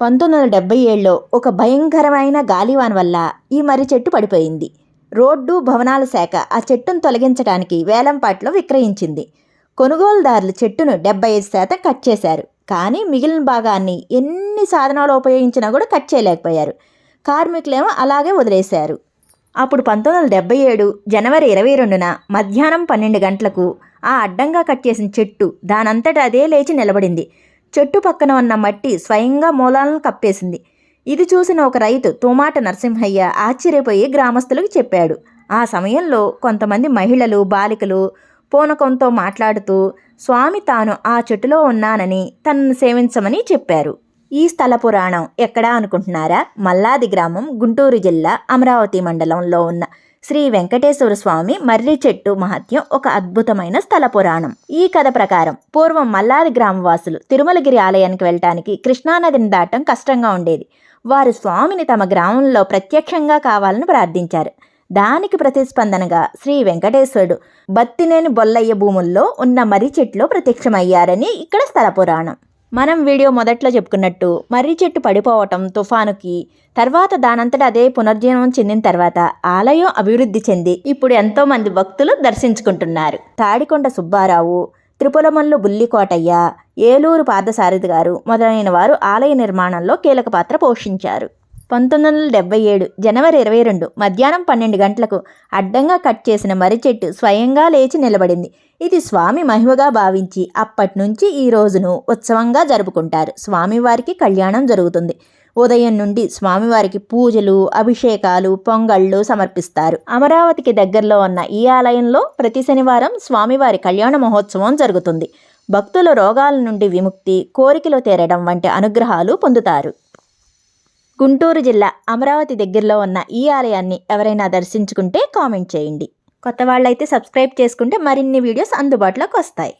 పంతొమ్మిది వందల డెబ్బై ఏడులో ఒక భయంకరమైన గాలివాన్ వల్ల ఈ మర్రి చెట్టు పడిపోయింది. రోడ్డు భవనాల శాఖ ఆ చెట్టును తొలగించడానికి వేలంపాట్లో విక్రయించింది. కొనుగోలుదారులు చెట్టును డెబ్బై ఐదు శాతం కట్ చేశారు. కానీ మిగిలిన భాగాన్ని ఎన్ని సాధనాలు ఉపయోగించినా కూడా కట్ చేయలేకపోయారు. కార్మికులేమో అలాగే వదిలేశారు. అప్పుడు పంతొమ్మిది వందల డెబ్బై ఏడు జనవరి ఇరవై రెండున మధ్యాహ్నం పన్నెండు గంటలకు ఆ అడ్డంగా కట్ చేసిన చెట్టు దానంతట అదే లేచి నిలబడింది. చెట్టు పక్కన ఉన్న మట్టి స్వయంగా మూలాలను కప్పేసింది. ఇది చూసిన ఒక రైతు తుమాట నరసింహయ్య ఆశ్చర్యపోయి గ్రామస్తులకు చెప్పాడు. ఆ సమయంలో కొంతమంది మహిళలు బాలికలు పూనకంతో మాట్లాడుతూ స్వామి తాను ఆ చెట్టులో ఉన్నానని తనను సేవించమని చెప్పారు. ఈ స్థల పురాణం ఎక్కడా అనుకుంటున్నారా? మల్లాది గ్రామం గుంటూరు జిల్లా అమరావతి మండలంలో ఉన్న శ్రీ వెంకటేశ్వర స్వామి మర్రి చెట్టు మహత్యం ఒక అద్భుతమైన స్థల పురాణం. ఈ కథ ప్రకారం పూర్వం మల్లాది గ్రామవాసులు తిరుమలగిరి ఆలయానికి వెళ్ళటానికి కృష్ణానదిని దాటం కష్టంగా ఉండేది. వారు స్వామిని తమ గ్రామంలో ప్రత్యక్షంగా కావాలని ప్రార్థించారు. దానికి ప్రతిస్పందనగా శ్రీ వెంకటేశ్వరుడు బత్తినేని బొల్లయ్య భూముల్లో ఉన్న మర్రి చెట్టులో ప్రత్యక్షమయ్యారని ఇక్కడ స్థల పురాణం. మనం వీడియో మొదట్లో చెప్పుకున్నట్టు మర్రి చెట్టు పడిపోవటం తుఫానుకి తర్వాత దానంతట అదే పునర్జీవనం చెందిన తర్వాత ఆలయం అభివృద్ధి చెంది ఇప్పుడు ఎంతో మంది భక్తులు దర్శించుకుంటున్నారు. తాడికొండ సుబ్బారావు త్రిపులమల్లు బుల్లికోటయ్య ఏలూరు పార్థసారథి గారు మొదలైన వారు ఆలయ నిర్మాణంలో కీలక పాత్ర పోషించారు. పంతొమ్మిది వందల డెబ్బై ఏడు జనవరి ఇరవై రెండు మధ్యాహ్నం పన్నెండు గంటలకు అడ్డంగా కట్ చేసిన మర్రి చెట్టు స్వయంగా లేచి నిలబడింది. ఇది స్వామి మహిమగా భావించి అప్పటి నుంచి ఈ రోజును ఉత్సవంగా జరుపుకుంటారు. స్వామివారికి కళ్యాణం జరుగుతుంది. ఉదయం నుండి స్వామివారికి పూజలు అభిషేకాలు పొంగళ్ళు సమర్పిస్తారు. అమరావతికి దగ్గరలో ఉన్న ఈ ఆలయంలో ప్రతి శనివారం స్వామివారి కళ్యాణ మహోత్సవం జరుగుతుంది. భక్తులు రోగాల నుండి విముక్తి కోరికలు తీరడం వంటి అనుగ్రహాలు పొందుతారు. గుంటూరు జిల్లా అమరావతి దగ్గరలో ఉన్న ఈ ఆలయాన్ని ఎవరైనా దర్శించుకుంటే కామెంట్ చేయండి. కొత్త వాళ్ళైతే సబ్స్క్రైబ్ చేసుకుంటే మరిన్ని వీడియోస్ అందుబాటులోకి వస్తాయి.